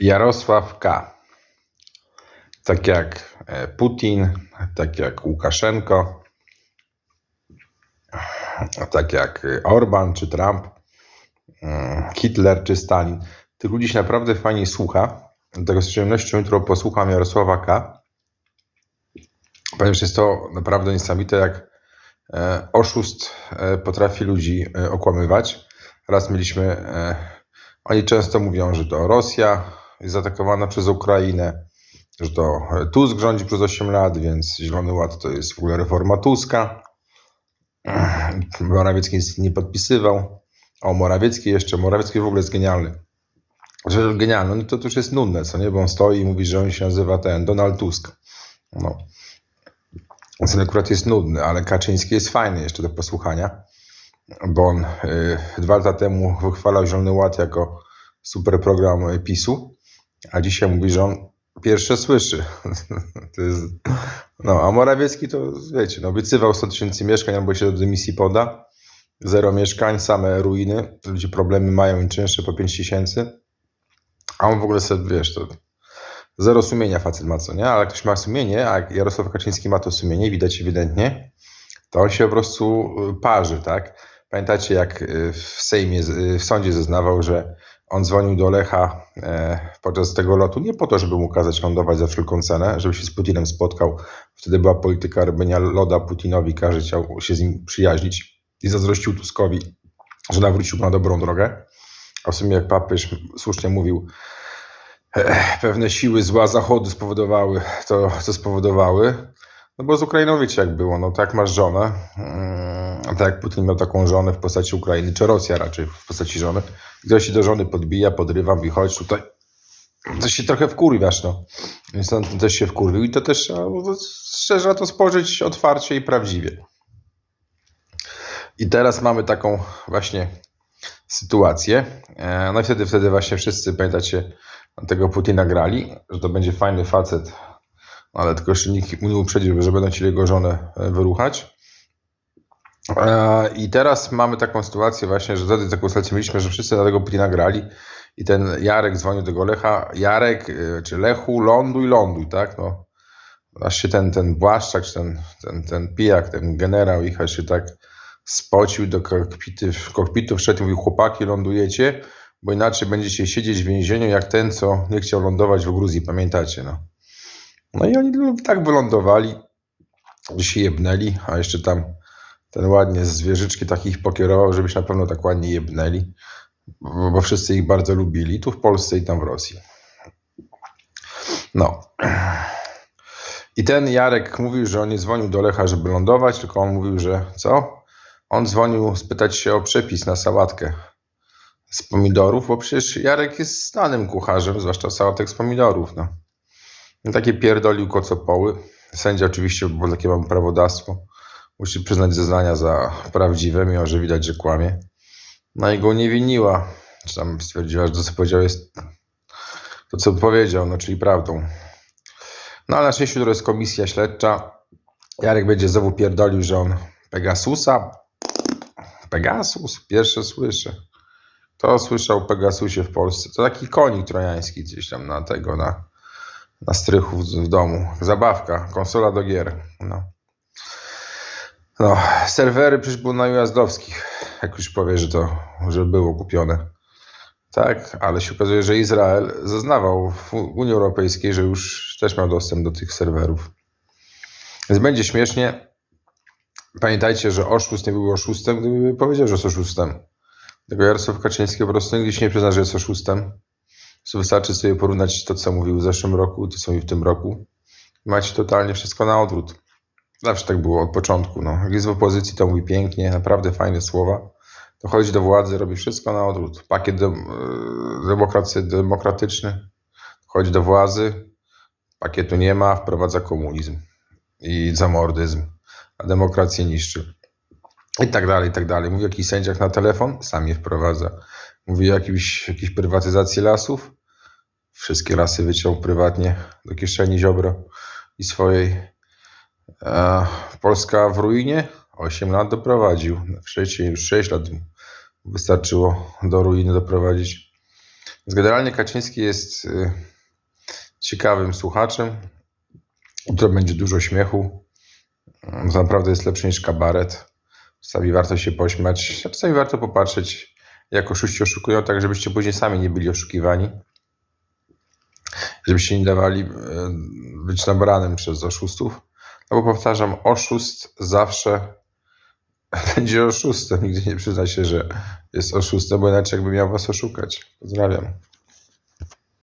Jarosław K. Tak jak e, Putin, tak jak Łukaszenko, tak jak Orban czy Trump, mm, Hitler czy Stalin. Tych ludzi się naprawdę fajnie słucha. Dlatego z przyjemnością jutro posłucham Jarosława K. Ponieważ jest to naprawdę niesamowite, jak e, oszust e, potrafi ludzi okłamywać. Raz mieliśmy, oni często mówią, że to Rosja, jest zaatakowana przez Ukrainę, że to Tusk rządzi przez 8 lat, więc Zielony Ład to jest w ogóle reforma Tuska. Morawiecki nic nie podpisywał. O, Morawiecki jeszcze, Morawiecki w ogóle jest genialny. Że genialny, no to, to już jest nudne, co nie? Bo on stoi i mówi, że on się nazywa ten Donald Tusk. No. Więc on akurat jest nudny, ale Kaczyński jest fajny jeszcze do posłuchania, bo on y, dwa lata temu wychwalał Zielony Ład jako super program PiSu a dzisiaj mówi, że on pierwsze słyszy. Jest... No, a Morawiecki to, wiecie, no, obiecywał 100 tysięcy mieszkań, albo się do dymisji poda. Zero mieszkań, same ruiny. Ludzie problemy mają i czynsze po 5 tysięcy. A on w ogóle sobie, wiesz, to zero sumienia facet ma, co nie? Ale ktoś ma sumienie, a Jarosław Kaczyński ma to sumienie, widać ewidentnie, to on się po prostu y, parzy, tak? Pamiętacie, jak y, w Sejmie, y, w sądzie zeznawał, że on dzwonił do Lecha e, podczas tego lotu nie po to, żeby mu kazać lądować za wszelką cenę, żeby się z Putinem spotkał. Wtedy była polityka robienia loda Putinowi, każdy chciał się z nim przyjaźnić i zazdrościł Tuskowi, że nawrócił na dobrą drogę. A w sumie, jak papież słusznie mówił, e, pewne siły zła Zachodu spowodowały to, co spowodowały. No bo z Ukrainą wiecie jak było, no tak masz żonę, mm, a tak jak Putin miał taką żonę w postaci Ukrainy, czy Rosja raczej w postaci żony, ktoś się do żony podbija, podrywa, mówi chodź tutaj, to się trochę wkurwiasz, no. Więc on też się wkurwił i to też trzeba szczerze na to spojrzeć otwarcie i prawdziwie. I teraz mamy taką właśnie sytuację. E, no i wtedy, wtedy właśnie wszyscy, pamiętacie, tego Putina grali, że to będzie fajny facet, ale tylko jeszcze nikt mu nie uprzedził, że będą chcieli jego żonę e, wyruchać. E, I teraz mamy taką sytuację właśnie, że wtedy taką sytuację mieliśmy, że wszyscy na tego Putina grali i ten Jarek dzwonił do Lecha, Jarek e, czy Lechu, ląduj, ląduj, tak? No, aż się ten, ten Błaszczak, ten, ten, ten pijak, ten generał ich się tak spocił do kokpitu, kokpitu wszedł i mówił, chłopaki, lądujecie, bo inaczej będziecie siedzieć w więzieniu jak ten, co nie chciał lądować w Gruzji, pamiętacie, no. No i oni tak wylądowali, że się jebnęli, a jeszcze tam ten ładnie z wieżyczki takich pokierował, żeby się na pewno tak ładnie jebnęli, bo, bo wszyscy ich bardzo lubili, tu w Polsce i tam w Rosji. No. I ten Jarek mówił, że on nie dzwonił do Lecha, żeby lądować, tylko on mówił, że co? On dzwonił spytać się o przepis na sałatkę z pomidorów, bo przecież Jarek jest znanym kucharzem, zwłaszcza sałatek z pomidorów. No. No takie pierdolił kocopoły. Sędzia oczywiście, bo takie mam prawodawstwo, musi przyznać zeznania za prawdziwe, mimo że widać, że kłamie. No i go nie winiła. Czy tam stwierdziła, że to, co powiedział, jest to, co powiedział, no czyli prawdą. No ale na szczęście to jest komisja śledcza. Jarek będzie znowu pierdolił, że on Pegasusa. Pegasus? Pierwsze słyszę. To słyszał Pegasusie w Polsce. To taki konik trojański gdzieś tam na tego, na na strychu w, domu. Zabawka, konsola do gier. No. No, serwery przecież były na ujazdowskich, jak już powie, że to, że było kupione. Tak, ale się okazuje, że Izrael zeznawał w Unii Europejskiej, że już też miał dostęp do tych serwerów. Więc będzie śmiesznie. Pamiętajcie, że oszust nie był oszustem, gdyby powiedział, że jest oszustem. Tego Jarosław Kaczyński po prostu nigdy się nie przyzna, że jest oszustem. Wystarczy sobie porównać to, co mówił w zeszłym roku, to co mówił w tym roku. Macie totalnie wszystko na odwrót. Zawsze tak było od początku. No. Jak jest w opozycji, to mówi pięknie, naprawdę fajne słowa. Dochodzi do władzy, robi wszystko na odwrót. Pakiet de, demokracji, demokratyczny, chodzi do władzy, pakietu nie ma, wprowadza komunizm i zamordyzm, a demokrację niszczy. I tak dalej, i tak dalej. Mówi o jakichś sędziach na telefon, sam je wprowadza. Mówi o jakiejś, jakiejś prywatyzacji lasów. Wszystkie lasy wyciął prywatnie do kieszeni Ziobro i swojej. A Polska w ruinie 8 lat doprowadził. Wcześniej już 6 lat wystarczyło do ruiny doprowadzić. Więc generalnie Kaczyński jest y, ciekawym słuchaczem. To będzie dużo śmiechu. To naprawdę jest lepsze niż kabaret. Czasami warto się pośmiać, czasami warto popatrzeć, jak oszuści oszukują, tak żebyście później sami nie byli oszukiwani. Żebyście nie dawali e, być nabranym przez oszustów. No bo powtarzam, oszust zawsze będzie oszustem. Nigdy nie przyzna się, że jest oszustem, bo inaczej jakby miał was oszukać. Pozdrawiam.